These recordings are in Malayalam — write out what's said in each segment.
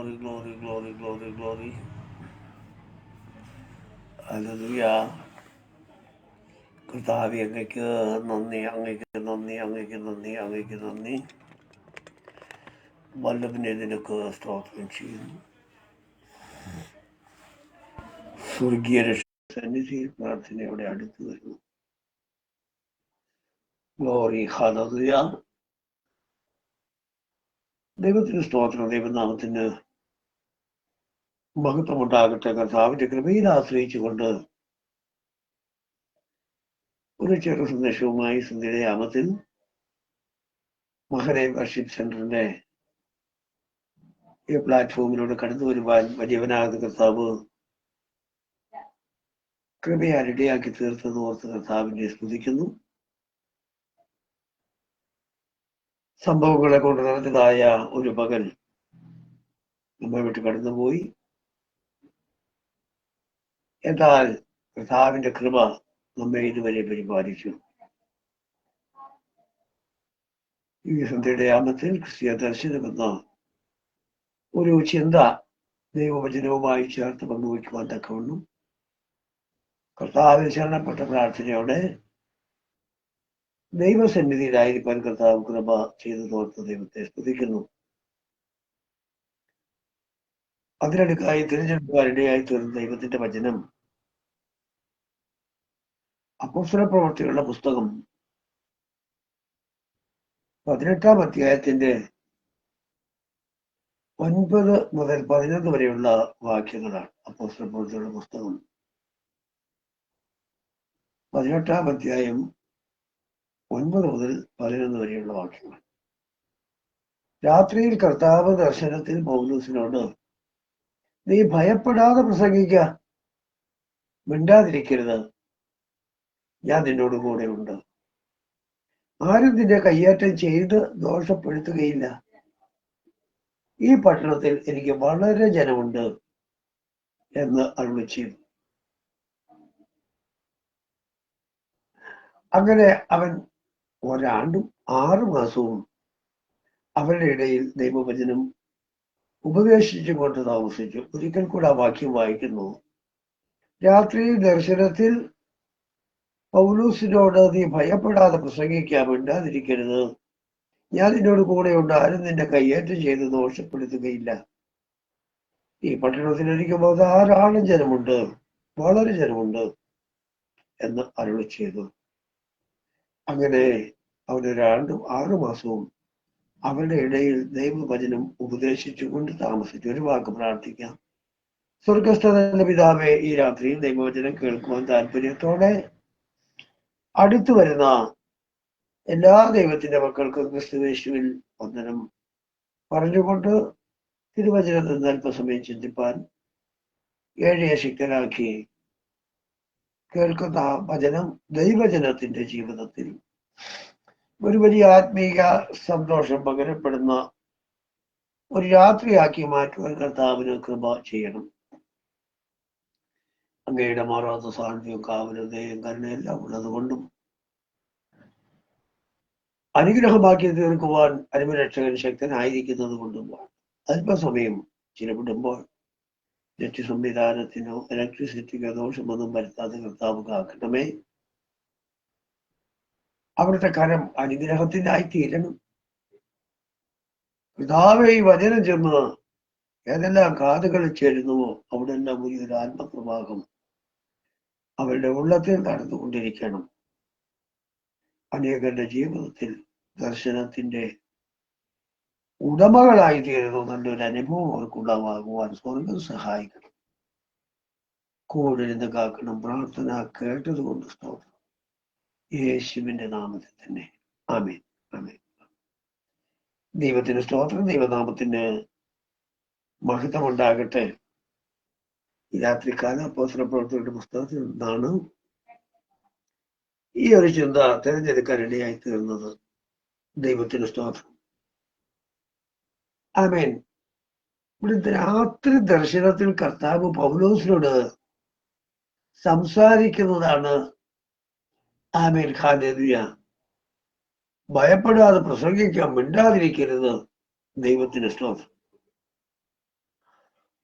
glory, glory, glory, glory, glory. Hallelujah കർത്താവി അങ്ങയ്ക്ക് നന്ദി അങ്ങയ്ക്ക് നന്ദി അങ്ങയ്ക്ക് നന്ദി അങ്ങയ്ക്ക് നന്ദി. വല്ലഭിനെ നിനക്ക് സ്തോത്രം ചെയ്യുന്നു. സ്വർഗീയ രക്ഷ സന്നിധിയിൽ പ്രാർത്ഥനയോടെ അടുത്തു വരുന്നു. ഗ്ലോറി ഹലതുയ ദൈവത്തിന് സ്തോത്രം ദൈവനാമത്തിന് മഹത്വമുണ്ടാകട്ടെ കർത്താവിന്റെ കൃപയിൽ ആശ്രയിച്ചുകൊണ്ട് ഒരു ചെറു സന്ദേശവുമായി സന്ധ്യയാമത്തിൽ യാമത്തിൽ മഹരെ വർഷിപ്പ് സെന്ററിന്റെ ഈ പ്ലാറ്റ്ഫോമിലൂടെ കടന്നു വരുവാൻ വലിയവനാകുന്ന കർത്താവ് കൃപയാൽ ഇടയാക്കി തീർത്തത് ഓർത്ത് കർത്താവിനെ സ്തുതിക്കുന്നു. സംഭവങ്ങളെ കൊണ്ട് നിറഞ്ഞതായ ഒരു പകൽ നമ്മെ വിട്ട് കടന്നുപോയി. എന്നാൽ കർത്താവിന്റെ കൃപ നമ്മെ ഇതുവരെ പരിപാലിച്ചു ഈ സന്ധ്യയുടെ ആമത്തിൽ ക്രിസ്തീയ ദർശനമെന്ന ഒരു ചിന്ത ദൈവവചനവുമായി ചേർത്ത് പങ്കുവയ്ക്കുവാൻ തക്കവണ്ണം കർത്താവിൽ ശരണപ്പെട്ട പ്രാർത്ഥനയോടെ ദൈവസന്നിധിയിലായിരിക്കാൻ കർത്താവ് കൃപ ചെയ്തു തോർത്ത് ദൈവത്തെ സ്തുതിക്കുന്നു. അതിനടുക്കായി തിരഞ്ഞെടുക്കുവാനിടയായി തീർന്ന ദൈവത്തിന്റെ വചനം. അപ്പോസ്തല പ്രവർത്തികളുടെ പുസ്തകം പതിനെട്ടാം അധ്യായത്തിന്റെ ഒൻപത് മുതൽ പതിനൊന്ന് വരെയുള്ള വാക്യങ്ങളാണ് അപ്പോസ്തല പ്രവർത്തികളുടെ പുസ്തകം. പതിനെട്ടാം അധ്യായം ഒൻപത് മുതൽ പതിനൊന്ന് വരെയുള്ള വാക്യങ്ങൾ. രാത്രിയിൽ കർത്താവ് ദർശനത്തിൽ പൗലൂസിനോട് നീ ഭയപ്പെടാതെ പ്രസംഗിക്ക. മിണ്ടാതിരിക്കരുത്. ഞാൻ നിന്നോട് കൂടെ ഉണ്ട്. ആരും നിന്നെ കയ്യേറ്റം ചെയ്ത് ദോഷപ്പെടുത്തുകയില്ല. ഈ പട്ടണത്തിൽ എനിക്ക് വളരെ ജനമുണ്ട് എന്ന് അരുളി ചെയ്തു അങ്ങനെ അവൻ ഒരാണ്ടും ആറു മാസവും അവരുടെ ഇടയിൽ ദൈവവചനം ഉപദേശിച്ചുകൊണ്ട് താമസിച്ചു. ഒരിക്കൽ കൂടെ ആ വാക്യം വായിക്കുന്നു. രാത്രി ദർശനത്തിൽ പൗലൂസിനോട് നീ ഭയപ്പെടാതെ പ്രസംഗിക്കാൻ വേണ്ടാതിരിക്കരുത് ഞാൻ നിന്നോട് കൂടെയുണ്ട്. ആരും നിന്റെ കയ്യേറ്റം ചെയ്ത് ദോഷപ്പെടുത്തുകയില്ല. ഈ പട്ടണത്തിൽ എനിക്ക് ധാരാളം ജനമുണ്ട്. വളരെ ജനമുണ്ട് എന്ന് അരുളി ചെയ്തു. അങ്ങനെ അവന് രണ്ടും ആറു മാസവും അവരുടെ ഇടയിൽ ദൈവവചനം ഉപദേശിച്ചുകൊണ്ട് താമസിച്ചു ഒരു വാക്ക് പ്രാർത്ഥിക്കാം. സ്വർഗസ്ഥ പിതാവെ ഈ രാത്രിയിൽ ദൈവവചനം കേൾക്കുവാൻ താല്പര്യത്തോടെ അടുത്തു വരുന്ന എല്ലാ ദൈവത്തിന്റെ മക്കൾക്കും ക്രിസ്തുവേശുവിൽ വന്ദനം പറഞ്ഞുകൊണ്ട് തിരുവചനത്തിൽ അല്പസമയം ചിന്തിപ്പാൻ ഏഴയെ ശക്തരാക്കി കേൾക്കുന്ന വചനം ദൈവജനത്തിന്റെ ജീവിതത്തിൽ ഒരു വലിയ ആത്മീക സന്തോഷം പകരപ്പെടുന്ന ഒരു രാത്രിയാക്കി മാറ്റുവാൻ കർത്താവിന് കൃപ ചെയ്യണം. അങ്ങയുടെ മാറാത്ത സാന്നിധ്യവും കാവലതയും കരുണയെല്ലാം ഉള്ളതുകൊണ്ടും അനുഗ്രഹമാക്കി തീർക്കുവാൻ അനുമരക്ഷകൻ ശക്തനായിരിക്കുന്നത് കൊണ്ടും അല്പസമയം ചിലപ്പെടുമ്പോൾ നെറ്റ് സംവിധാനത്തിനോ ഇലക്ട്രിസിറ്റിക്കോ ദോഷമൊന്നും വരുത്താതെ കർത്താവ് കാക്കണമേ. അവിടുത്തെ കരം അനുഗ്രഹത്തിനായി തീരണം പിതാവെ ഈ വചനം ചെന്ന് ഏതെല്ലാം കാതുകളിൽ ചേരുന്നുവോ അവിടെ എല്ലാം ആത്മപ്രഭാഗം അവരുടെ ഉള്ളത്തിൽ നടന്നുകൊണ്ടിരിക്കണം. അനേകരുടെ ജീവിതത്തിൽ ദർശനത്തിന്റെ ഉടമകളായി തീരുന്നു നല്ലൊരു അനുഭവം അവർക്കുണ്ടാവാകുവാൻ സ്വർഗം സഹായിക്കണം. കൂടെ കാക്കണം പ്രാർത്ഥന കേട്ടതുകൊണ്ട് സ്തോത്രം. യേശുവിന്റെ നാമത്തിൽ തന്നെ. ആമേൻ. ആമേൻ. ദൈവത്തിന് സ്തോത്രം ദൈവനാമത്തിന് മഹത്വം ഉണ്ടാകട്ടെ രാത്രിക്കാല അപ്പോസ്തല പ്രവർത്തകരുടെ പുസ്തകത്തിൽ നിന്നാണ് ഈ ഒരു ചിന്ത തിരഞ്ഞെടുക്കാൻ ഇടയായി തീർന്നത്. ദൈവത്തിന് സ്തോത്രം. ആമേൻ. ഇവിടെ രാത്രി ദർശനത്തിൽ കർത്താവ് പൗലോസിനോട് സംസാരിക്കുന്നതാണ് ആമേൻ ഖാദിയ ഭയപ്പെടാതെ പ്രസംഗിക്കാൻ മിണ്ടാതിരിക്കരുത് ദൈവത്തിന് സ്തോത്രം.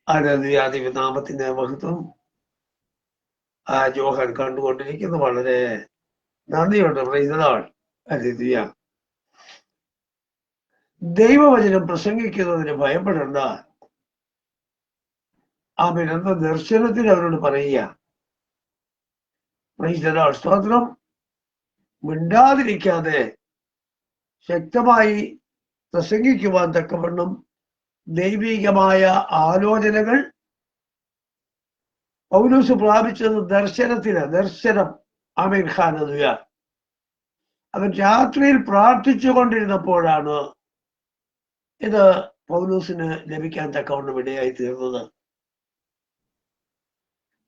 ആരാധിയ ദൈവനാമത്തിന്റെ മഹത്വം ആ ജോഹൻ കണ്ടുകൊണ്ടിരിക്കുന്നത് വളരെ നന്ദിയുണ്ട്. പ്രൈസലാണ് അതിഥിയ ദൈവവചനം പ്രസംഗിക്കുന്നതിന് ഭയപ്പെടേണ്ട. ആമേൻ. എന്ന ദർശനത്തിൽ അവരോട് പറയുക. പ്രൈസലാൾ സ്തോത്രം. മിണ്ടാതിരിക്കാതെ ശക്തമായി പ്രസംഗിക്കുവാൻ തക്കവണ്ണം ദൈവികമായ ആലോചനകൾ പൗലൂസ് പ്രാപിച്ചത് ദർശനത്തിന് ദർശനം. അമീർ ഖാൻ എന്നുക അവൻ രാത്രിയിൽ പ്രാർത്ഥിച്ചു കൊണ്ടിരുന്നപ്പോഴാണ് ഇത് പൗലൂസിന് ലഭിക്കാൻ തക്കവണ്ണം ഇടയായി തീർന്നത്.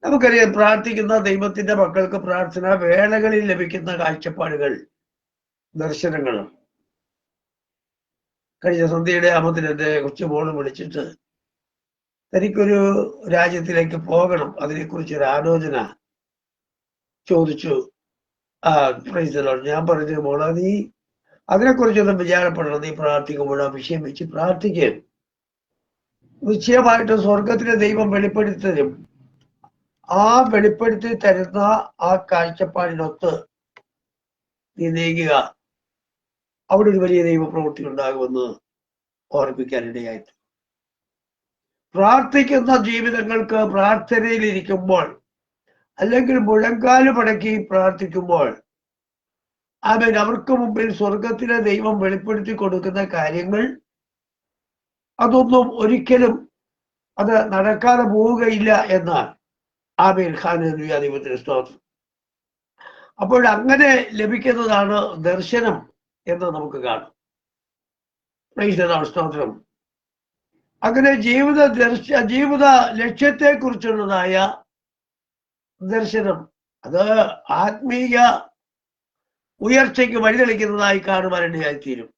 നമുക്കറിയാം പ്രാർത്ഥിക്കുന്ന ദൈവത്തിന്റെ മക്കൾക്ക് പ്രാർത്ഥന വേളകളിൽ ലഭിക്കുന്ന കാഴ്ചപ്പാടുകൾ ദർശനങ്ങൾ കഴിഞ്ഞ സന്ധ്യയുടെ അമ്മത്തിന് എന്റെ കൊച്ചുമോൾ വിളിച്ചിട്ട് തനിക്കൊരു രാജ്യത്തിലേക്ക് പോകണം അതിനെക്കുറിച്ച് ഒരു ആലോചന ചോദിച്ചു. ആ പ്രൈസലോട് ഞാൻ പറഞ്ഞു മോള നീ അതിനെക്കുറിച്ചൊന്നും വിചാരപ്പെടണം നീ പ്രാർത്ഥിക്കുമ്പോൾ ആ വിഷയം വെച്ച് പ്രാർത്ഥിക്കുക നിശ്ചയമായിട്ടും സ്വർഗത്തിലെ ദൈവം വെളിപ്പെടുത്തി തരും ആ വെളിപ്പെടുത്തി തരുന്ന ആ കാഴ്ചപ്പാടിനൊത്ത് നീ നീങ്ങുക. അവിടെ ഒരു വലിയ ദൈവപ്രവൃത്തി ഉണ്ടാകുമെന്ന് ഓർമ്മിക്കാനിടയായിട്ട് പ്രാർത്ഥിക്കുന്ന ജീവിതങ്ങൾക്ക് പ്രാർത്ഥനയിൽ ഇരിക്കുമ്പോൾ അല്ലെങ്കിൽ മുഴങ്കാൽ പടക്കി പ്രാർത്ഥിക്കുമ്പോൾ അവൻ അവർക്ക് മുമ്പിൽ സ്വർഗത്തിലെ ദൈവം വെളിപ്പെടുത്തി കൊടുക്കുന്ന കാര്യങ്ങൾ അതൊന്നും ഒരിക്കലും അത് നടക്കാതെ പോവുകയില്ല എന്നാണ്. ആമീൻ ഖാൻ ദൈവത്തിന് സ്തോത്രം അപ്പോൾ അങ്ങനെ ലഭിക്കുന്നതാണ് ദർശനം എന്ന് നമുക്ക് കാണാം. സ്തോത്രം. അങ്ങനെ ജീവിത ദർശ ജീവിത ലക്ഷ്യത്തെ കുറിച്ചുള്ളതായ ദർശനം അത് ആത്മീയ ഉയർച്ചയ്ക്ക് വഴിതെളിക്കുന്നതായി കാണുവാനിടയായിത്തീരും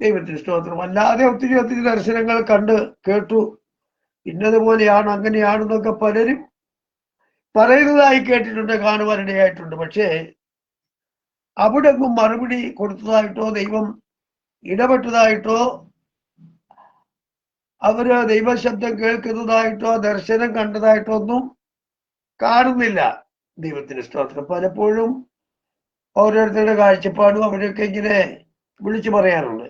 ദൈവത്തിന് സ്തോത്രം. അല്ലാതെ ഒത്തിരി ഒത്തിരി ദർശനങ്ങൾ കണ്ട് കേട്ടു. ഇന്നതുപോലെയാണ് അങ്ങനെയാണെന്നൊക്കെ പലരും പറയുന്നതായി കേട്ടിട്ടുണ്ട് കാണുവാനിടയായിട്ടുണ്ട്. പക്ഷേ അവിടെ ഒന്നും മറുപടി കൊടുത്തതായിട്ടോ ദൈവം ഇടപെട്ടതായിട്ടോ അവർ ദൈവശബ്ദം കേൾക്കുന്നതായിട്ടോ ദർശനം കണ്ടതായിട്ടോ ഒന്നും കാണുന്നില്ല ദൈവത്തിന് സ്തോത്രം. പലപ്പോഴും ഓരോരുത്തരുടെ കാഴ്ചപ്പാടും അവരൊക്കെ ഇങ്ങനെ വിളിച്ചു പറയാറുണ്ട്.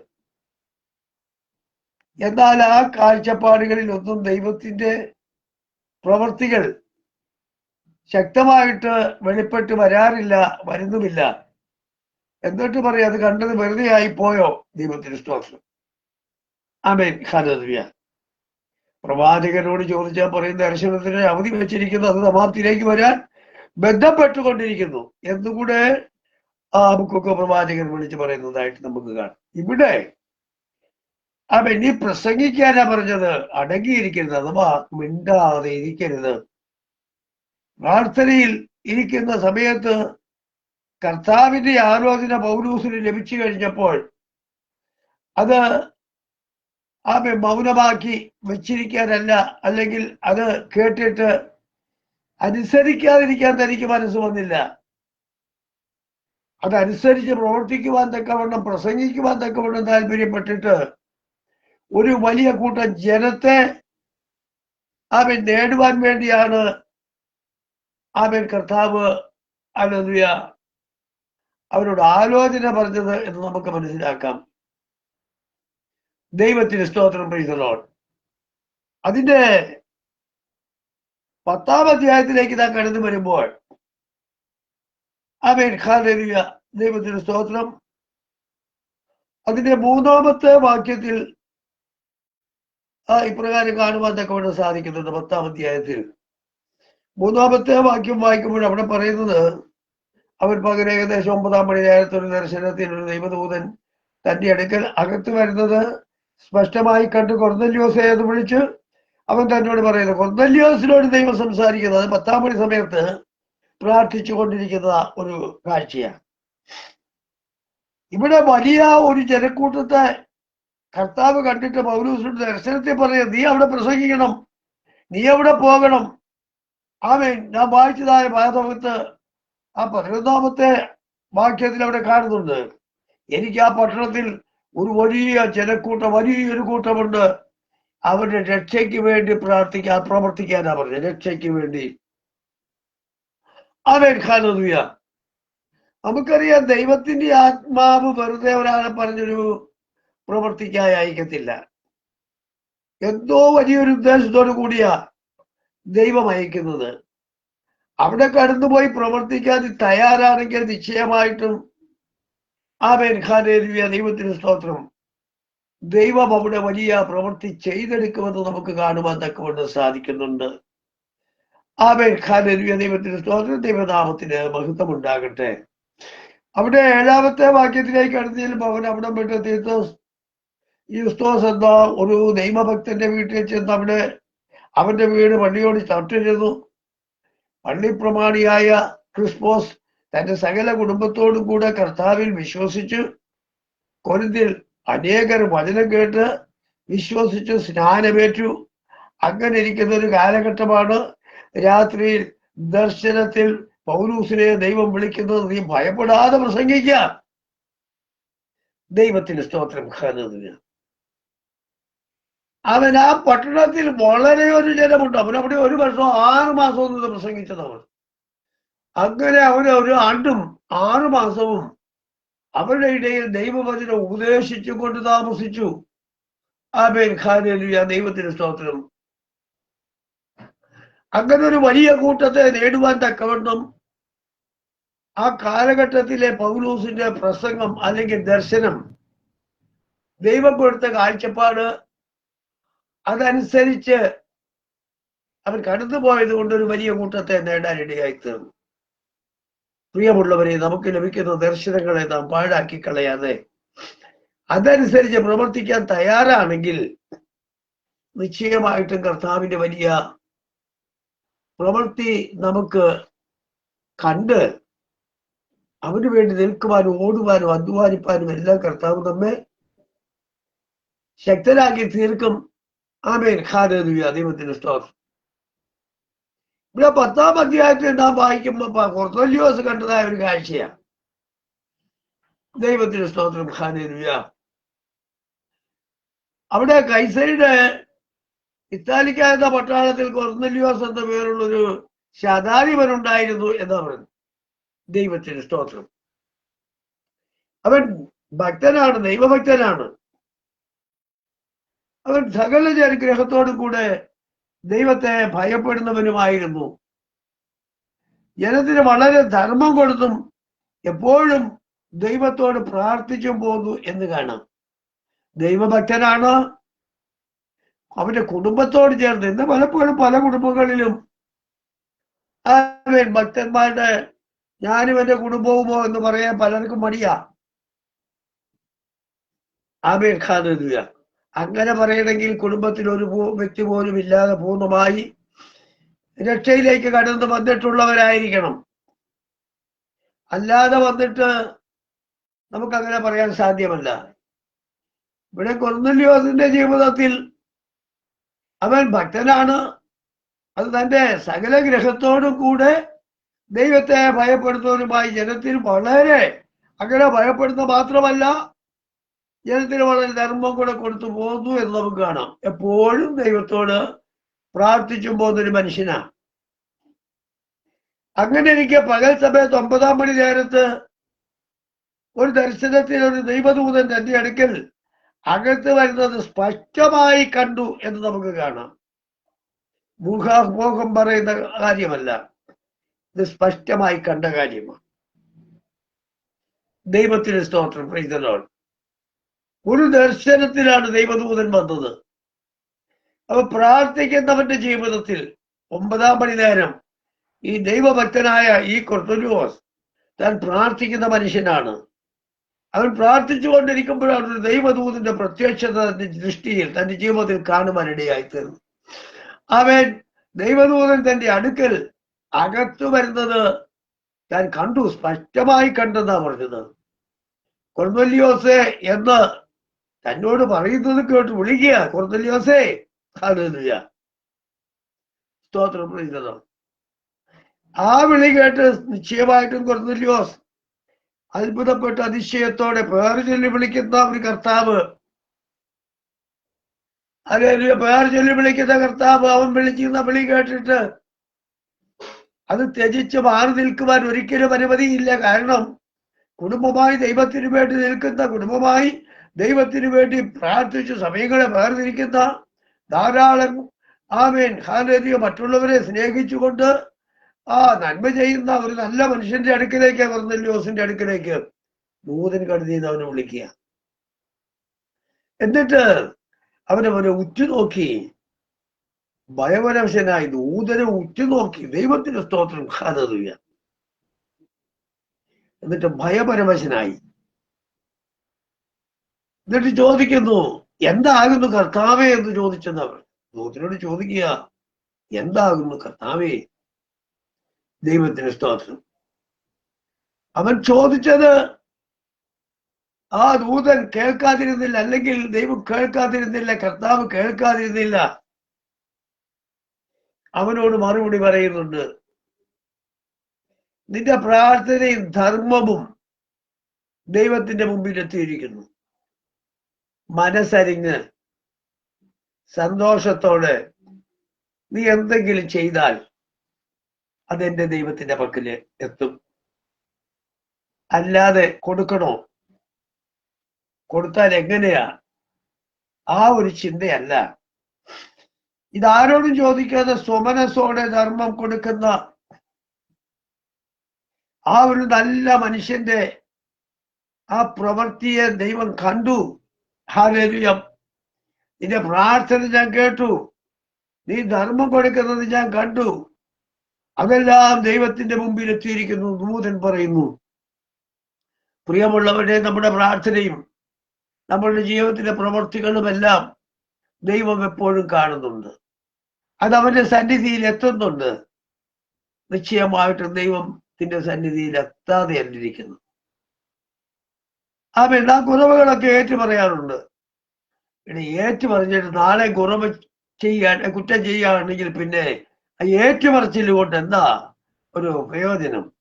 എന്നാൽ ആ കാഴ്ചപ്പാടുകളിൽ ഒന്നും ദൈവത്തിന്റെ പ്രവൃത്തികൾ ശക്തമായിട്ട് വെളിപ്പെട്ട് വരാറില്ല വരുന്നുമില്ല. എന്നിട്ട് പറയാം അത് കണ്ടത് വെറുതെ ആയി പോയോ ദൈവത്തിന് സ്തോത്രം. ആമേൻ. ഖാനദ്വിയ പ്രവാചകനോട് ചോദിച്ചാൽ പറയുന്ന ദർശനത്തിന് അവധി വെച്ചിരിക്കുന്നു അത് സമാപ്തിയിലേക്ക് വരാൻ ബന്ധപ്പെട്ടുകൊണ്ടിരിക്കുന്നു. എന്നുകൂടെ ആ ബുക്കൊക്കെ പ്രവാചകൻ വിളിച്ച് പറയുന്നതായിട്ട് നമുക്ക് കാണാം. ഇവിടെ അവൻ നീ പ്രസംഗിക്കാനാ പറഞ്ഞത്. അടങ്ങിയിരിക്കരുത് അഥവാ മിണ്ടാതെ ഇരിക്കരുത്. പ്രാർത്ഥനയിൽ ഇരിക്കുന്ന സമയത്ത് കർത്താവിന്റെ ആലോചന പൗലൂസിന് ലഭിച്ചു കഴിഞ്ഞപ്പോൾ അത് ആമെ മൗനമാക്കി വെച്ചിരിക്കാനല്ല അല്ലെങ്കിൽ അത് കേട്ടിട്ട് അനുസരിക്കാതിരിക്കാൻ തനിക്ക് മനസ്സ് വന്നില്ല. അതനുസരിച്ച് പ്രവർത്തിക്കുവാൻ തക്കവണ്ണം പ്രസംഗിക്കുവാൻ തക്കവണ്ണം താല്പര്യപ്പെട്ടിട്ട് ഒരു വലിയ കൂട്ടം ജനത്തെ അവൻ നേടുവാൻ വേണ്ടിയാണ് അവൻ കർത്താവ് അനന്യ അവരോട് ആലോചന പറഞ്ഞത് എന്ന് നമുക്ക് മനസ്സിലാക്കാം. ദൈവത്തിന് സ്തോത്രം പ്രീതലോൺ അതിന്റെ പത്താം അധ്യായത്തിലേക്ക് നാം കടന്നു വരുമ്പോൾ ആമേൻ ഖാലരിയ ദൈവത്തിന് സ്തോത്രം. അതിന്റെ മൂന്നാമത്തെ വാക്യത്തിൽ ആ ഇപ്രകാരം കാണുവാൻ തക്കവണ്ണം സാധിക്കുന്നുണ്ട് പത്താം അധ്യായത്തിൽ. മൂന്നാമത്തെ വാക്യം വായിക്കുമ്പോൾ അവിടെ പറയുന്നത് അവൻ പകരം ഏകദേശം ഒമ്പതാം മണി നേരത്തൊരു ദർശനത്തിൽ ഒരു ദൈവദൂതൻ തന്റെ അടുക്കൽ അകത്ത് വരുന്നത് സ്പഷ്ടമായി കണ്ട് കൊർന്നല്യോസെ എന്ന് വിളിച്ച് അവൻ തന്നോട് പറയുന്നു കൊർന്നല്യോസിനോട് ദൈവം സംസാരിക്കുന്നത് അത് പത്താം മണി സമയത്ത് പ്രാർത്ഥിച്ചു കൊണ്ടിരിക്കുന്ന ഒരു കാഴ്ചയാണ്. ഇവിടെ വലിയ ഒരു ജനക്കൂട്ടത്തെ കർത്താവ് കണ്ടിട്ട് പൗലൂസിന്റെ ദർശനത്തെ പറയാം നീ അവിടെ പ്രസംഗിക്കണം. നീ അവിടെ പോകണം. ആമേൻ. ഞാൻ വായിച്ചതായ ഭാഗത്ത് ആ പതിനൊന്നാമത്തെ വാക്യത്തിൽ അവിടെ കാണുന്നുണ്ട്. എനിക്ക് ആ പട്ടണത്തിൽ ഒരു വലിയ ജനക്കൂട്ടം വലിയൊരു കൂട്ടമുണ്ട്. അവരുടെ രക്ഷയ്ക്ക് വേണ്ടി പ്രാർത്ഥിക്കാൻ പ്രവർത്തിക്കാനാ പറഞ്ഞത്. രക്ഷയ്ക്ക് വേണ്ടി. അവൻ ഖാനുയ നമുക്കറിയാം ദൈവത്തിന്റെ ആത്മാവ് വെറുതെ ഒരാളെ പറഞ്ഞൊരു പ്രവർത്തിക്കായി അയക്കത്തില്ല എന്തോ വലിയൊരു ഉദ്ദേശത്തോടു കൂടിയാ ദൈവം അയക്കുന്നത്. അവിടെ കടന്നുപോയി പ്രവർത്തിക്കാൻ തയ്യാറാണെങ്കിൽ നിശ്ചയമായിട്ടും ആ ഖാനേലിയ ദൈവത്തിന് സ്തോത്രം. ദൈവം അവിടെ വലിയ പ്രവൃത്തി ചെയ്തെടുക്കുമെന്ന് നമുക്ക് കാണുവാൻ തക്കവണ്ണം സാധിക്കുന്നുണ്ട്. ആ ഖാനേലിയ ദൈവത്തിന് സ്തോത്രം. ദൈവനാമത്തിന് മഹത്വം ഉണ്ടാകട്ടെ അവിടെ ഏഴാമത്തെ വാക്യത്തിലേക്ക് കടന്നതിൽ അവൻ അവിടെ വിട്ട് തീർത്തോസ് യുസ്തോസ് എന്ന ഒരു ദൈവഭക്തന്റെ വീട്ടിൽ ചെന്ന് അവിടെ അവന്റെ വീട് പള്ളിയോട് ചർച്ച ചെയ്തു പള്ളി പ്രമാണിയായ ക്രിസ്പോസ് തന്റെ സകല കുടുംബത്തോടും കൂടെ കർത്താവിൽ വിശ്വസിച്ചു കൊരിന്തിൽ അനേകർ വചനം കേട്ട് വിശ്വസിച്ച് സ്നാനമേറ്റു. അങ്ങനെ ഇരിക്കുന്ന ഒരു കാലഘട്ടമാണ് രാത്രിയിൽ ദർശനത്തിൽ പൗലൂസിനെ ദൈവം വിളിക്കുന്നത്. നീ ഭയപ്പെടാതെ പ്രസംഗിക്കുക. ദൈവത്തിന് സ്തോത്രം ഖാനതിന് അവൻ ആ പട്ടണത്തിൽ വളരെ ഒരു ജനമുണ്ട്. അവൻ അവിടെ ഒരു വർഷം ആറ് മാസവും നിന്ന് പ്രസംഗിച്ചത് അവൻ അങ്ങനെ അവന് ഒരു ആണ്ടും ആറു മാസവും അവരുടെ ഇടയിൽ ദൈവവചനം ഉപദേശിച്ചു കൊണ്ട് താമസിച്ചു. ആബേൻ ഖാനലിയ ദൈവത്തിന് സ്തോത്രം. അങ്ങനെ ഒരു വലിയ കൂട്ടത്തെ നേടുവാൻ തക്കവണ്ണം ആ കാലഘട്ടത്തിലെ പൗലൂസിന്റെ പ്രസംഗം അല്ലെങ്കിൽ ദർശനം ദൈവം കൊടുത്ത കാഴ്ചപ്പാട് അതനുസരിച്ച് അവൻ കടന്നുപോയത് കൊണ്ട് ഒരു വലിയ കൂട്ടത്തെ നേടാനിടയായി തീർന്നു പ്രിയമുള്ളവരെ നമുക്ക് ലഭിക്കുന്ന ദർശനങ്ങളെ നാം പാഴാക്കി കളയാതെ അതനുസരിച്ച് പ്രവർത്തിക്കാൻ തയ്യാറാണെങ്കിൽ നിശ്ചയമായിട്ടും കർത്താവിന്റെ വലിയ പ്രവൃത്തി നമുക്ക് കണ്ട് അവന് വേണ്ടി നിൽക്കുവാനും ഓടുവാനും അധ്വാനിപ്പാനും എല്ലാം കർത്താവ് നമ്മെ ശക്തരാക്കി തീർക്കും. ആമേൻ. ഖാനേതുയ ദൈവത്തിന്റെ സ്തോത്രം. ഇവിടെ പത്താം അധ്യായത്തിൽ നാം വായിക്കുമ്പോ കൊർത്തോല്യോസ് കണ്ടതായ ഒരു കാഴ്ചയാണ് ദൈവത്തിന്റെ സ്തോത്രം. ഖാനേതുയ അവിടെ കൈസയുടെ ഇത്താലിക്ക എന്ന പട്ടാളത്തിൽ കൊർന്നല്യോസ് എന്ന പേരുള്ളൊരു ശതാധിപനുണ്ടായിരുന്നു എന്നാ പറയുന്നത്. ദൈവത്തിന് സ്തോത്രം. അവൻ ഭക്തനാണ് ദൈവഭക്തനാണ്. അവൻ സകല അനുഗ്രഹത്തോടു കൂടെ ദൈവത്തെ ഭയപ്പെടുന്നവനുമായിരുന്നു. ജനത്തിന് വളരെ ധർമ്മം കൊടുത്തും എപ്പോഴും ദൈവത്തോട് പ്രാർത്ഥിച്ചും പോന്നു എന്ന് കാണാം. ദൈവഭക്തനാണ്. അവന്റെ കുടുംബത്തോട് ചേർന്ന് ഇന്ന് പലപ്പോഴും പല കുടുംബങ്ങളിലും ഭക്തന്മാരുടെ ഞാനും എന്റെ കുടുംബവുമോ എന്ന് പറയാൻ പലർക്കും മടിയാ. ആമേൻ. ഖാനെഴുതുക അങ്ങനെ പറയണമെങ്കിൽ കുടുംബത്തിൽ ഒരു വ്യക്തി പോലും ഇല്ലാതെ പൂർണമായി രക്ഷയിലേക്ക് കടന്നു വന്നിട്ടുള്ളവരായിരിക്കണം. അല്ലാതെ വന്നിട്ട് നമുക്ക് അങ്ങനെ പറയാൻ സാധ്യമല്ല. ഇവിടെ കൊർന്നല്യോസിന്റെ ജീവിതത്തിൽ അവൻ ഭക്തനാണ്. അത് തന്റെ സകല ഗ്രഹത്തോടും കൂടെ ദൈവത്തെ ഭയപ്പെടുന്നവരുമായി ജനത്തിന് വളരെ അങ്ങനെ ഭയപ്പെടുന്ന മാത്രമല്ല ജനത്തിന് വളരെ ധർമ്മം കൂടെ കൊടുത്തു പോകുന്നു എന്ന് നമുക്ക് കാണാം. എപ്പോഴും ദൈവത്തോട് പ്രാർത്ഥിച്ചും പോകുന്നൊരു മനുഷ്യനാ അങ്ങനെ എനിക്ക് പകൽ സമയത്ത് ഒമ്പതാം മണി നേരത്ത് ഒരു ദർശനത്തിൽ ഒരു ദൈവദൂതൻ തന്റെ അടുക്കൽ അകത്ത് വരുന്നത് സ്പഷ്ടമായി കണ്ടു എന്ന് നമുക്ക് കാണാം. മുഖാമുഖം പറയുന്ന കാര്യമല്ല. ഇത് സ്പഷ്ടമായി കണ്ട കാര്യമാണ്. ദൈവത്തിന് സ്തോത്രം. പ്രീതനോട് ഒരു ദർശനത്തിലാണ് ദൈവദൂതൻ വന്നത്. അവ പ്രാർത്ഥിക്കുന്നവന്റെ ജീവിതത്തിൽ ഒമ്പതാം മണി നേരം ഈ ദൈവഭക്തനായ ഈ കൊർത്തുനുവോസ് താൻ പ്രാർത്ഥിക്കുന്ന മനുഷ്യനാണ്. അവൻ പ്രാർത്ഥിച്ചുകൊണ്ടിരിക്കുമ്പോഴാണ് ഒരു ദൈവദൂതിന്റെ പ്രത്യക്ഷത തന്റെ ദൃഷ്ടിയിൽ തന്റെ ജീവിതത്തിൽ കാണുവാനിടയായി തീർന്നു അവൻ ദൈവദൂതൻ തന്റെ അടുക്കൽ അകത്തു വരുന്നത് താൻ കണ്ടു സ്പഷ്ടമായി കണ്ടെന്നാ പറഞ്ഞത്. കൊർന്നല്യോസേ എന്ന് തന്നോട് പറയുന്നത് കേട്ട് വിളിക്കുക കൊർന്നല്യോസേ. ഹല്ലേലൂയ. സ്തോത്രം ചെയ്യുന്നത് ആ വിളി കേട്ട് നിശ്ചയമായിട്ടും കൊർന്നല്യോസ് അത്ഭുതപ്പെട്ട് അതിശയത്തോടെ പേര് ചൊല്ലി വിളിക്കുന്ന ഒരു കർത്താവ്. അല്ലെങ്കിൽ പേർ ചൊല്ലി വിളിക്കുന്ന കർത്താവ് അവൻ വിളിക്കുന്ന വിളി കേട്ടിട്ട് അത് ത്യജിച്ച് മാറി നിൽക്കുവാൻ ഒരിക്കലും അനുമതിയില്ല. കാരണം കുടുംബമായി ദൈവത്തിന് വേണ്ടി നിൽക്കുന്ന കുടുംബമായി ദൈവത്തിന് വേണ്ടി പ്രാർത്ഥിച്ച് സമയങ്ങളെ വേർതിരിക്കുന്ന ധാരാളം ആമേൻ ഹാനധിക മറ്റുള്ളവരെ സ്നേഹിച്ചുകൊണ്ട് ആ നന്മ ചെയ്യുന്ന ഒരു നല്ല മനുഷ്യന്റെ അടുക്കിലേക്ക് കൊർന്നല്യോസിന്റെ അടുക്കിലേക്ക് കടുതി അവനെ വിളിക്കുക. എന്നിട്ട് അവനെ അവനെ ഉറ്റുനോക്കി ഭയപരവശനായി നൂതനെ ഉറ്റുനോക്കി ദൈവത്തിന്റെ സ്തോത്രം ഹാലറിയ എന്നിട്ട് ഭയപരവശനായി. എന്നിട്ട് ചോദിക്കുന്നു എന്താകുന്നു കർത്താവേ? എന്ന് ചോദിച്ചെന്ന് അവർ ദൂതനോട് ചോദിക്കുക എന്താകുന്നു കർത്താവേ? ദൈവത്തിന് സ്തോത്രം. അവൻ ചോദിച്ചത് ആ ദൂതൻ കേൾക്കാതിരുന്നില്ല അല്ലെങ്കിൽ ദൈവം കേൾക്കാതിരുന്നില്ല കർത്താവ് കേൾക്കാതിരുന്നില്ല. അവനോട് മറുപടി പറയുന്നുണ്ട് നിന്റെ പ്രാർത്ഥനയും ധർമ്മവും ദൈവത്തിന്റെ മുമ്പിൽ എത്തിയിരിക്കുന്നു. മനസ്സരിഞ്ഞ് സന്തോഷത്തോടെ നീ എന്തെങ്കിലും ചെയ്താൽ അതെന്റെ ദൈവത്തിന്റെ പക്കൽ എത്തും. അല്ലാതെ കൊടുക്കണോ? കൊടുത്താൽ എങ്ങനെയാ? ആ ഒരു ചിന്തയല്ല. ഇതാരോടും ചോദിക്കാതെ സ്വമനസ്സോടെ ധർമ്മം കൊടുക്കുന്ന ആ ഒരു നല്ല മനുഷ്യന്റെ ആ പ്രവൃത്തിയെ ദൈവം കണ്ടു. ഹാലരിയം നിന്റെ പ്രാർത്ഥന ഞാൻ കേട്ടു. നീ ധർമ്മം കൊടുക്കുന്നത് ഞാൻ കണ്ടു. അതെല്ലാം ദൈവത്തിന്റെ മുമ്പിൽ എത്തിയിരിക്കുന്നു ദൂതൻ പറയുന്നു. പ്രിയമുള്ളവരുടെ നമ്മുടെ പ്രാർത്ഥനയും നമ്മളുടെ ജീവിതത്തിലെ പ്രവൃത്തികളുമെല്ലാം ദൈവം എപ്പോഴും കാണുന്നുണ്ട്. അത് അവന്റെ സന്നിധിയിൽ എത്തുന്നുണ്ട്. നിശ്ചയമായിട്ടും ദൈവത്തിന്റെ സന്നിധിയിൽ എത്താതെ അല്ലിരിക്കുന്നു. ആ എല്ലാ കുറവുകളൊക്കെ ഏറ്റു പറയാറുണ്ട് പിന്നെ ഏറ്റു പറഞ്ഞിട്ട് നാളെ കുറവ് ചെയ്യാൻ കുറ്റം ചെയ്യുകയാണെങ്കിൽ പിന്നെ ആ കൊണ്ട് എന്താ? ഒരു പ്രയോജനം.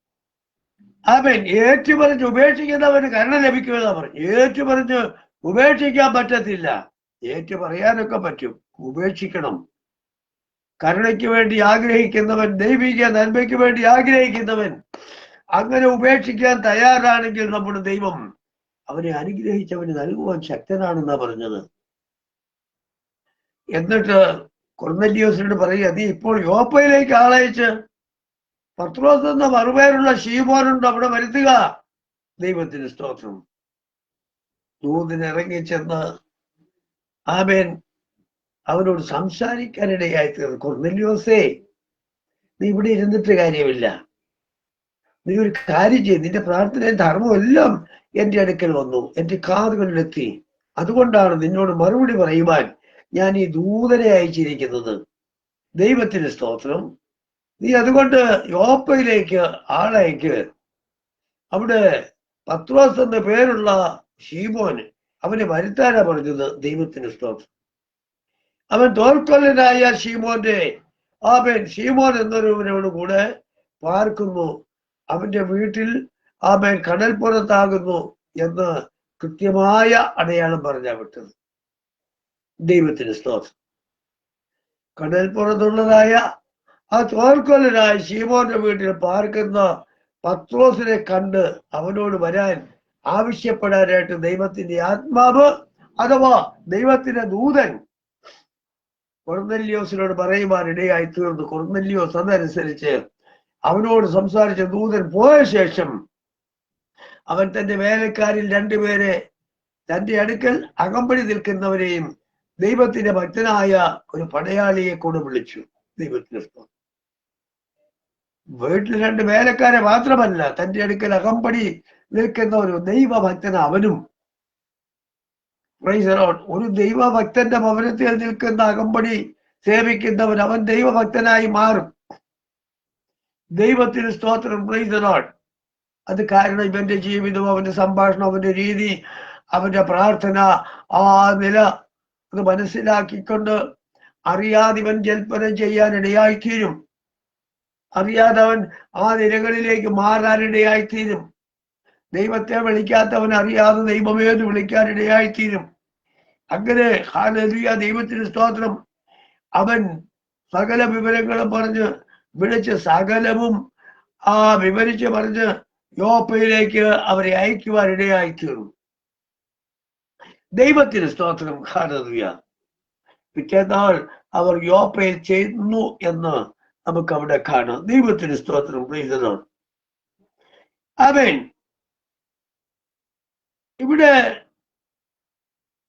അവൻ ഏറ്റുപറഞ്ഞ് ഉപേക്ഷിക്കുന്നവന് കരുണ ലഭിക്കുമെന്നാ പറഞ്ഞു. ഏറ്റുപറഞ്ഞ് ഉപേക്ഷിക്കാൻ പറ്റത്തില്ല. ഏറ്റു പറയാനൊക്കെ പറ്റും. ഉപേക്ഷിക്കണം. കരുണയ്ക്ക് വേണ്ടി ആഗ്രഹിക്കുന്നവൻ ദൈവിക നന്മയ്ക്ക് വേണ്ടി ആഗ്രഹിക്കുന്നവൻ അങ്ങനെ ഉപേക്ഷിക്കാൻ തയ്യാറാണെങ്കിൽ നമ്മുടെ ദൈവം അവനെ അനുഗ്രഹിച്ചവന് നൽകുവാൻ ശക്തനാണെന്നാ പറഞ്ഞത്. എന്നിട്ട് കൊർന്നല്യോസിനോട് പറയുക നീ ഇപ്പോൾ യോപ്പയിലേക്ക് ആളയച്ച്. പത്രോസ് എന്ന മറുപേരുള്ള ഷീമോനുണ്ട് അവിടെ വരുത്തുക. ദൈവത്തിന് സ്തോത്രം. ദൂതിന് ഇറങ്ങിച്ചെന്ന് ആമേൻ അവനോട് സംസാരിക്കാനിടയായി തീർന്നു. കൊർന്നല്യോസേ നീ ഇവിടെ ഇരുന്നിട്ട് കാര്യമില്ല. നീ ഒരു കാര്യം ചെയ്ത് നിന്റെ പ്രാർത്ഥനയും ധർമ്മവും എല്ലാം എന്റെ അടുക്കൽ വന്നു. എന്റെ കാതുകളിലെത്തി അതുകൊണ്ടാണ് നിന്നോട് മറുപടി പറയുവാൻ ഞാൻ ഈ ദൂതനെ അയച്ചിരിക്കുന്നത്. ദൈവത്തിന് സ്തോത്രം. നീ അതുകൊണ്ട് യോപ്പയിലേക്ക് ആളയക്ക്. അവിടെ പത്രോസ് എന്ന പേരുള്ള ഷീമോന് അവനെ വരുത്താനാ പറഞ്ഞത് ദൈവത്തിന് സ്തോത്രം. അവൻ തോൽക്കൊല്ലനായ ഷീമോന്റെ അവൻ ഷീമോൻ എന്നൊരുവനോട് കൂടെ പാർക്കുന്നു. അവന്റെ വീട്ടിൽ അവൻ കടൽപ്പുറത്താകുന്നു എന്ന് കൃത്യമായ അടയാളം പറഞ്ഞാ വിട്ടത്. ദൈവത്തിന് സ്തോത്രം. കടൽപ്പുറത്തുള്ളതായ ആ തോൽക്കൊല്ലനായ ശീമോന്റെ വീട്ടിൽ പാർക്കുന്ന പത്രോസിനെ കണ്ട് അവനോട് വരാൻ ആവശ്യപ്പെടാനായിട്ട് ദൈവത്തിന്റെ ആത്മാവ് അഥവാ ദൈവത്തിന്റെ ദൂതൻ കൊർന്നല്യോസിനോട് പറയുവാൻ ഇടയായി തീർന്നു കൊർന്നല്യോസ് അതനുസരിച്ച് അവനോട് സംസാരിച്ച ദൂതൻ പോയ ശേഷം അവൻ തന്റെ വേലക്കാരിൽ രണ്ടുപേരെ തന്റെ അടുക്കൽ അകമ്പടി നിൽക്കുന്നവരെയും ദൈവത്തിന്റെ ഭക്തനായ ഒരു പടയാളിയെ കൊണ്ട് വിളിച്ചു. ദൈവത്തിന്. വീട്ടിൽ രണ്ട് വേലക്കാരെ മാത്രമല്ല തന്റെ അടുക്കൽ അകമ്പടി നിൽക്കുന്ന ഒരു ദൈവഭക്തൻ അവനും. ഒരു ദൈവഭക്തന്റെ ഭവനത്തിൽ നിൽക്കുന്ന അകമ്പടി സേവിക്കുന്നവൻ അവൻ ദൈവഭക്തനായി മാറും. ദൈവത്തിന് സ്തോത്രം. ലോഡ് അത് കാരണം ഇവന്റെ ജീവിതം അവന്റെ സംഭാഷണം അവന്റെ രീതി അവന്റെ പ്രാർത്ഥന ആ നില അത് മനസ്സിലാക്കിക്കൊണ്ട് അറിയാതെ ഇവൻ ജൽപ്പന ചെയ്യാൻ ഇടയായിത്തീരും. അറിയാതെ അവൻ ആ നിലകളിലേക്ക് മാറാനിടയായിത്തീരും ദൈവത്തെ വിളിക്കാത്തവൻ അറിയാതെ ദൈവമേ എന്ന് വിളിക്കാൻ ഇടയായിത്തീരും. അങ്ങനെ ഹാലലിയ ദൈവത്തിന് സ്തോത്രം. അവൻ സകല വിവരങ്ങളും പറഞ്ഞ് വിളിച്ച് സകലവും ആ വിവരിച്ച് പറഞ്ഞ് യോപ്പയിലേക്ക് അവരെ അയക്കുവാൻ ഇടയായി തീർന്നു ദൈവത്തിന് സ്തോത്രം. ഹാരതുയ പിറ്റേന്നാൾ അവർ യോപ്പയിൽ ചെയ്യുന്നു എന്ന് നമുക്ക് അവിടെ കാണാം. ദൈവത്തിന് സ്തോത്രം. പ്രീതനാണ് അവൻ ഇവിടെ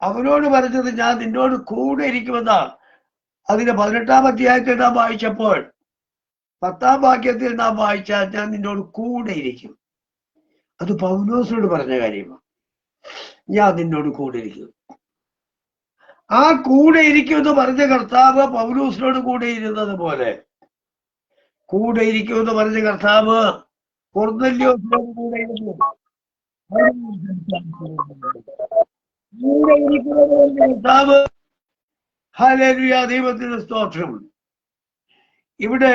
അവനോട് പറഞ്ഞത് ഞാൻ നിന്നോട് കൂടെ ഇരിക്കുമെന്നാ. അതിന് പതിനെട്ടാം അധ്യായത്തിൽ നാം വായിച്ചപ്പോൾ പത്താം വാക്യത്തിൽ നാം വായിച്ചാൽ ഞാൻ നിന്നോട് കൂടെ ഇരിക്കും അത് പൗലോസിനോട് പറഞ്ഞ കാര്യമാണ്. ഞാൻ നിന്നോട് കൂടെ ഇരിക്കും ആ കൂടെ ഇരിക്കുമെന്ന് പറഞ്ഞ കർത്താവ് പൗലൂസിനോട് കൂടെ ഇരുന്നത് പോലെ. കൂടെ ഇരിക്കുമെന്ന് പറഞ്ഞ കർത്താവ് കൊർന്നല്യോസിനോട് കൂടെ ഇരുന്നു കർത്താവ് ദൈവത്തിന്റെ സ്തോത്രം. ഇവിടെ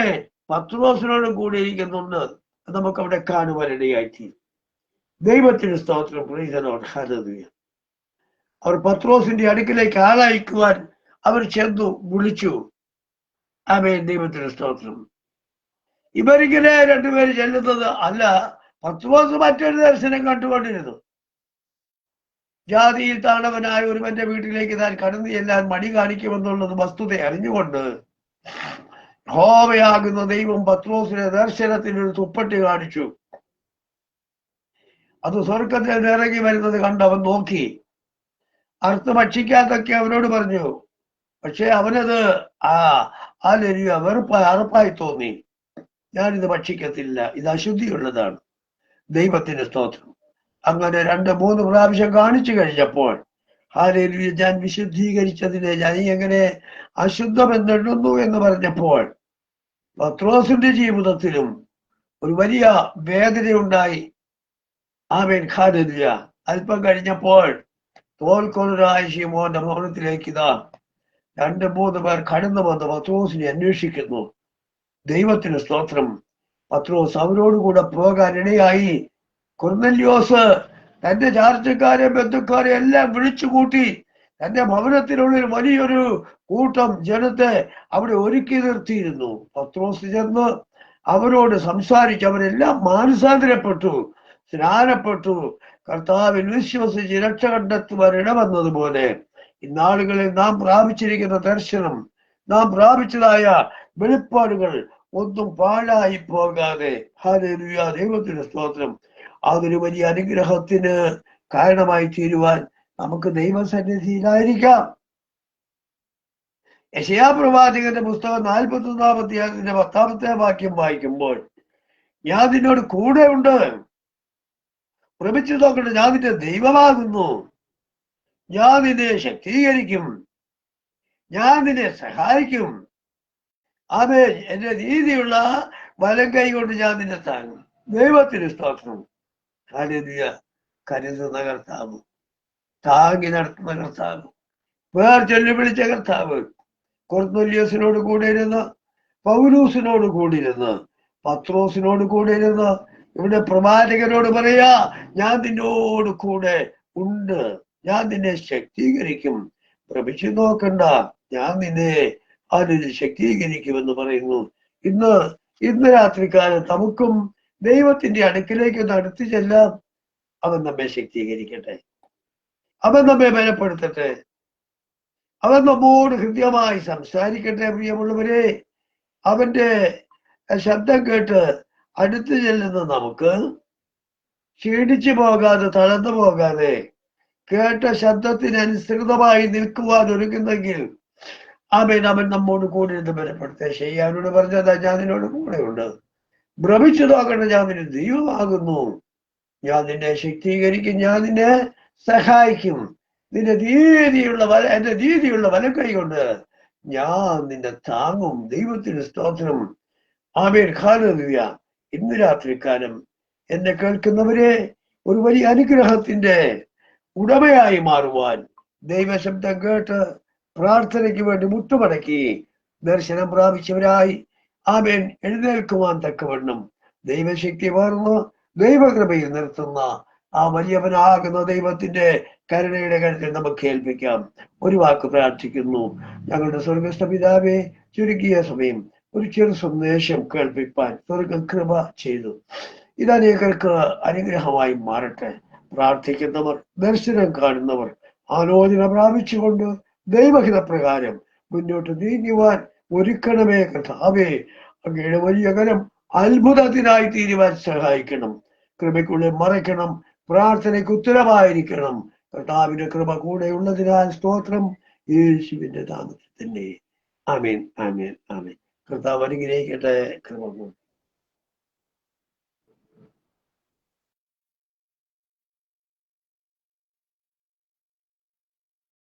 പത്രോസിനോട് കൂടിയിരിക്കുന്നുണ്ട് അത് നമുക്ക് അവിടെ കാണുവാനിടയായി ദൈവത്തിന് സ്തോത്രം. പ്രീതനോട് ഹല്ലേലൂയ അവർ പത്രോസിന്റെ അടുക്കിലേക്ക് ആളയക്കുവാൻ അവർ ചെന്നു വിളിച്ചു. ആമേ ദൈവത്തിന് സ്തോത്രം. ഇവരിങ്ങനെ രണ്ടുപേര് ചെല്ലുന്നത് അല്ല പത്രോസ് മറ്റൊരു ദർശനം കണ്ടുകൊണ്ടിരുന്നു. ജാതിയിൽ താണവനായ ഒരുവന്റെ വീട്ടിലേക്ക് താൻ കടന്നു ചെല്ലാൻ മടി കാണിക്കുമെന്നുള്ളത് വസ്തുത അറിഞ്ഞുകൊണ്ട് ഹോവയാകുന്ന ദൈവം പത്രോസിനെ ദർശനത്തിന് ഒരു തുപ്പട്ടി കാണിച്ചു. അത് സ്വർഗത്തിൽ നിറങ്ങി വരുന്നത് കണ്ട് അവൻ നോക്കി. അർത്ഥ ഭക്ഷിക്കാത്തൊക്കെ അവനോട് പറഞ്ഞു പക്ഷെ അവനത് ആ ആ ലരിയ വെറുപ്പായി അറപ്പായി തോന്നി. ഞാനിത് ഭക്ഷിക്കത്തില്ല. ഇത് അശുദ്ധിയുള്ളതാണ്. ദൈവത്തിന്റെ സ്തോത്രം. അങ്ങനെ രണ്ട് മൂന്ന് പ്രാവശ്യം കാണിച്ചു കഴിഞ്ഞപ്പോൾ ഹാലേലു ഞാൻ വിശുദ്ധീകരിച്ചതിനെ ഞാൻ എങ്ങനെ അശുദ്ധമെന്നെണ്ണുന്നു എന്ന് പറഞ്ഞപ്പോൾ പത്രോസിന്റെ ജീവിതത്തിലും ഒരു വലിയ വേദനയുണ്ടായി. ആമേൻ. ഖാദിയ അല്പം കഴിഞ്ഞപ്പോൾ തോൽക്കൊലരായ ശിമോന്റെ മൗനത്തിലേക്ക് ഇതാ രണ്ട് മൂന്ന് പേർ കടന്നു വന്ന് പത്രോസിനെ അന്വേഷിക്കുന്നു. ദൈവത്തിന് സ്തോത്രം. പത്രോസ് അവരോടുകൂടെ പോകാൻ ഇടയായി. കൊർന്നല്യോസ് തന്റെ ചാർച്ചക്കാരെ ബന്ധുക്കാരെ എല്ലാം വിളിച്ചു കൂട്ടി തന്റെ ഭവനത്തിനുള്ളിൽ വലിയൊരു കൂട്ടം ജനത്തെ അവിടെ ഒരുക്കി നിർത്തിയിരുന്നു. പത്രോസ് ചെന്ന് അവരോട് സംസാരിച്ച് അവരെല്ലാം മാനസാന്തരപ്പെട്ടു സ്നാനപ്പെട്ടു. കർത്താവിൽ വിശ്വസിച്ച് രക്ഷ കണ്ടെത്തുവാൻ ഇടവന്നതുപോലെ ഇന്നാളുകളിൽ നാം പ്രാപിച്ചിരിക്കുന്ന ദർശനം നാം പ്രാപിച്ചതായ വെളിപ്പാടുകൾ ഒന്നും പാഴായി പോകാതെ. ഹാലേലുയ ദൈവത്തിന്റെ സ്തോത്രം. അതൊരു വലിയ അനുഗ്രഹത്തിന് കാരണമായി തീരുവാൻ നമുക്ക് ദൈവസന്നിധിയിലായിരിക്കാം യശയാ പ്രവാചകന്റെ പുസ്തകം നാൽപ്പത്തി ഒന്നാമത്തെ പത്താമത്തെ വാക്യം വായിക്കുമ്പോൾ ഞാൻ നിന്നോട് കൂടെ ഉണ്ട്. ഭ്രമിച്ചു നോക്കട്ടെ ഞാൻ നിന്റെ ദൈവമാകുന്നു. ഞാൻ നിന്നെ ശക്തീകരിക്കും. ഞാൻ നിന്നെ സഹായിക്കും. അതെ എന്റെ രീതിയുള്ള വലം കൈ കൊണ്ട് ഞാൻ നിന്നെ താങ്ങും. ദൈവത്തിന് സ്തോത്രം. കരുതിയ കരുതുന്ന കർത്താവ്. താങ്ങി നടത്തുന്ന കർത്താവ്. വേർ ചൊല്ലി വിളിച്ച കർത്താവ്. കൊർന്നല്യോസിനോട് കൂടെ പൗലൂസിനോട് കൂടെ പത്രോസിനോട് കൂടെ ഇവിടെ പ്രവാചകനോട് പറയാ ഞാൻ നിന്നോട് കൂടെ ഉണ്ട്. ഞാൻ നിന്നെ ശക്തീകരിക്കും. ഭ്രമിച്ചു നോക്കണ്ട. ഞാൻ നിന്നെ അതിൽ ശക്തീകരിക്കുമെന്ന് പറയുന്നു. ഇന്ന് ഇന്ന് രാത്രിക്കാലം നമുക്കും ദൈവത്തിന്റെ അടുക്കിലേക്ക് ഒന്ന് അടുത്തു ചെല്ലാം അവൻ നമ്മെ ശക്തീകരിക്കട്ടെ. അവൻ നമ്മെ ബലപ്പെടുത്തട്ടെ അവൻ നമ്മോട് ഹൃദ്യമായി സംസാരിക്കട്ടെ പ്രിയമുള്ളവരെ. അവന്റെ ശബ്ദം കേട്ട് അടുത്തു ചെല്ലുന്ന നമുക്ക് ക്ഷീണിച്ചു പോകാതെ തളർന്നു പോകാതെ കേട്ട ശബ്ദത്തിനനുസൃതമായി നിൽക്കുവാൻ ഒരുങ്ങുന്നെങ്കിൽ അവൻ അവൻ നമ്മോട് കൂടി ഇരുന്ന് ബലപ്പെടുത്തെ ചെയ്യാനോട് പറഞ്ഞതാ ഞാൻ നിന്നോട് കൂടെയുണ്ട്. ഭ്രമിച്ചു നോക്കേണ്ട ഞാൻ നിന്റെ ദൈവമാകുന്നു. ഞാൻ നിന്നെ ശക്തീകരിക്കും ഞാൻ നിന്നെ സഹായിക്കും. നിന്റെ നീതിയുള്ള വല എന്റെ നീതിയുള്ള വലക്കൈ കൊണ്ട് ഞാൻ നിന്നെ താങ്ങും ദൈവത്തിന് സ്തോത്രം. ആമേൻ. ഖാനിയ ഇന്ന് രാത്രി കാലം എന്നെ കേൾക്കുന്നവരെ ഒരു വലിയ അനുഗ്രഹത്തിന്റെ ഉടമയായി മാറുവാൻ ദൈവശബ്ദം കേട്ട് പ്രാർത്ഥനയ്ക്ക് വേണ്ടി മുട്ടുമടക്കി ദർശനം പ്രാപിച്ചവരായി ആമേൻ. എഴുന്നേൽക്കുവാൻ തക്കവണ്ണം ദൈവശക്തി പകർന്ന് ദൈവകൃപയിൽ നിർത്തുന്ന ആ വലിയവനാകുന്ന ദൈവത്തിന്റെ കരുണയുടെ കരുത്തിൽ നമുക്ക് ഏൽപ്പിക്കാം ഒരു വാക്ക് പ്രാർത്ഥിക്കുന്നു. ഞങ്ങളുടെ സ്വർഗസ്ഥ പിതാവെ ചുരുക്കിയ സമയം ഒരു ചെറു സന്ദേശം കേൾപ്പിപ്പാൻ സ്വർഗം കൃപ ചെയ്തു. ഇത് അനേകർക്ക് അനുഗ്രഹമായി മാറട്ടെ. പ്രാർത്ഥിക്കുന്നവർ ദർശനം കാണുന്നവർ ആലോചന പ്രാപിച്ചുകൊണ്ട് ദൈവഹിത പ്രകാരം മുന്നോട്ട് നീങ്ങുവാൻ ഒരുക്കണമേ കഥാവേ അങ്ങയുടെ വലിയ കരം അത്ഭുതത്തിനായി തീരുവാൻ സഹായിക്കണം. കൃപയ്ക്കുള്ളിൽ മറയ്ക്കണം. പ്രാർത്ഥനയ്ക്ക് ഉത്തരമായിരിക്കണം കർത്താവിന്റെ കൃപ കൂടെ ഉള്ളതിനാൽ സ്തോത്രം. യേശുവിന്റെ നാമത്തിൽ തന്നെ ആമേൻ ആമേൻ. കർത്താവ് അനുഗ്രഹിക്കട്ടെ. കൃപ